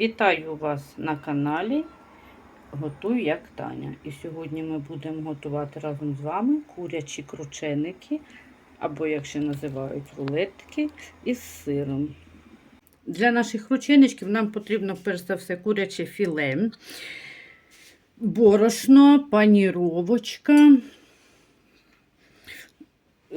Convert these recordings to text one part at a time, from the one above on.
Вітаю вас на каналі Готуй як Таня. І сьогодні ми будемо готувати разом з вами курячі крученики, або, як ще називають, рулетки із сиром. Для наших крученичків нам потрібно перш за все куряче філе, борошно, паніровочка.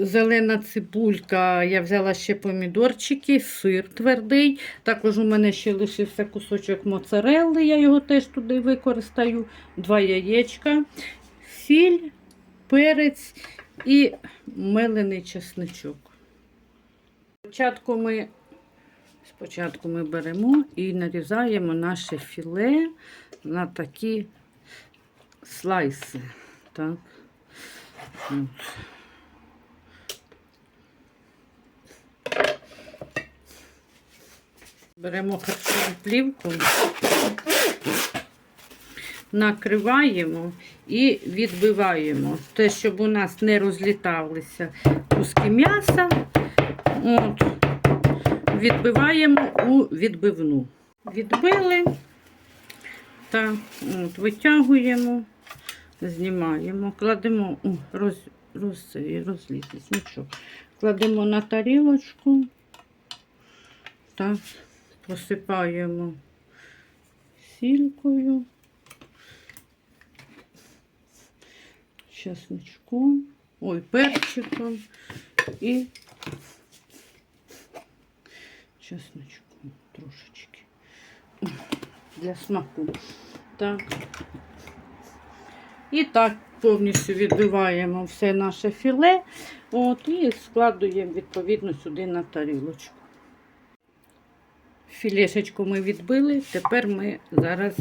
Зелена цибулька, я взяла ще помідорчики, сир твердий. Також у мене ще лишився кусочок моцарелли, я його теж туди використаю. Два яєчка, сіль, перець і мелений чесничок. Спочатку ми, спочатку ми беремо і нарізаємо наше філе на такі слайси. Так. От. Беремо харчову плівку, накриваємо і відбиваємо те, щоб у нас не розліталися куски м'яса. От. Відбиваємо у відбивну. Відбили, так, от, витягуємо, знімаємо, кладемо, о, роз, роз, розлізлись, нічого. Кладемо на тарілочку. Так посипаємо сількою, чесничком, ой, перчиком і чесничком трошечки для смаку. Так. І так повністю відбиваємо все наше філе от, і складуємо відповідно сюди на тарілочку. Філешечку ми відбили, тепер ми зараз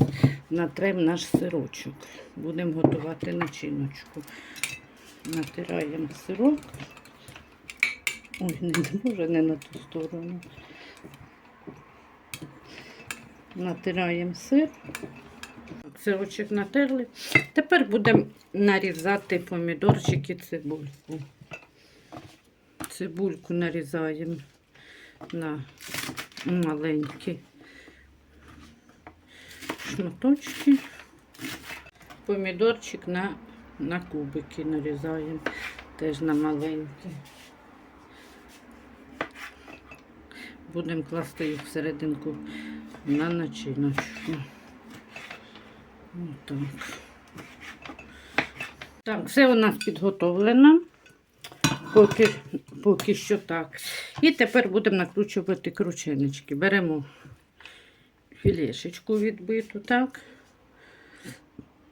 натремо наш сирочок. Будемо готувати начиночку. Натираємо сирок. Ой, не може не на ту сторону. Натираємо сир. Сирочок натерли. Тепер будемо нарізати помідорчики, цибульку. Цибульку нарізаємо на маленькі шматочки. Помідорчик на, на кубики нарізаємо, теж на маленькі. Будемо класти їх всерединку на начиночку. Отак. Так, все у нас підготовлено. Поки, поки що так. І тепер будемо накручувати крученички. Беремо філешечку відбиту, так,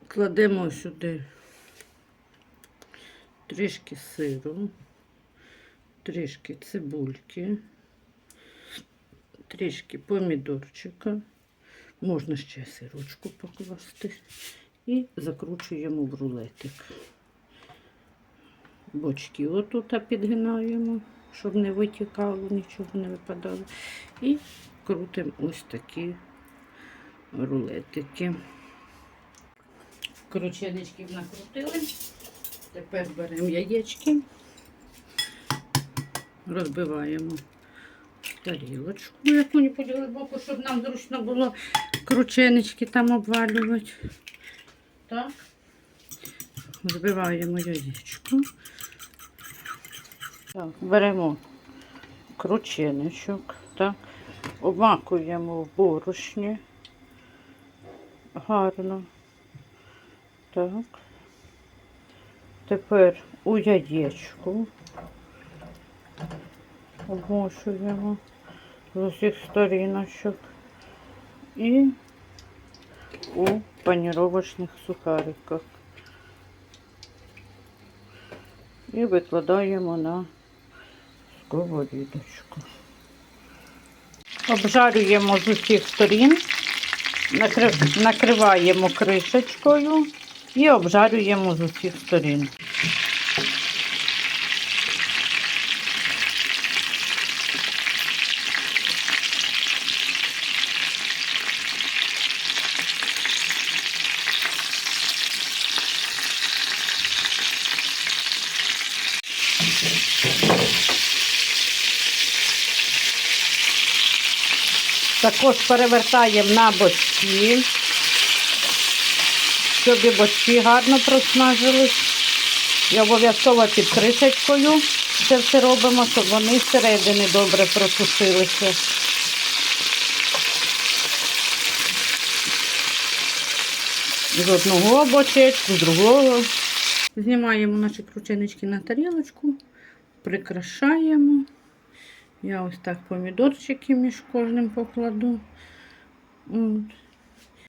кладемо сюди трішки сиру, трішки цибульки, трішки помідорчика, можна ще сирочку покласти і закручуємо в рулетик бочки отут підгинаємо, щоб не витікало, нічого не випадало. І крутимо ось такі рулетики. Крученичків накрутили. Тепер беремо яєчки, розбиваємо тарілочку, яку не поділи боку, щоб нам зручно було крученички там обвалювати. Так. Збиваємо яєчко. Так, беремо крученичок, так, обмакуємо в борошні гарно. Так. Тепер у яєчку обмошуємо з усіх сторіночок і у паніровочних сухариках. І викладаємо на сковорідочку. Обжарюємо з усіх сторін, накриваємо кришечкою і обжарюємо з усіх сторін. Thank you. Також перевертаємо на бочки, щоб бочки гарно проснажились. І обов'язково під кришечкою це все робимо, щоб вони зсередини добре просушилися. З одного бочечку, з другого. Знімаємо наші крученички на тарілочку, прикрашаємо. Я ось так помідорчики між кожним покладу. От.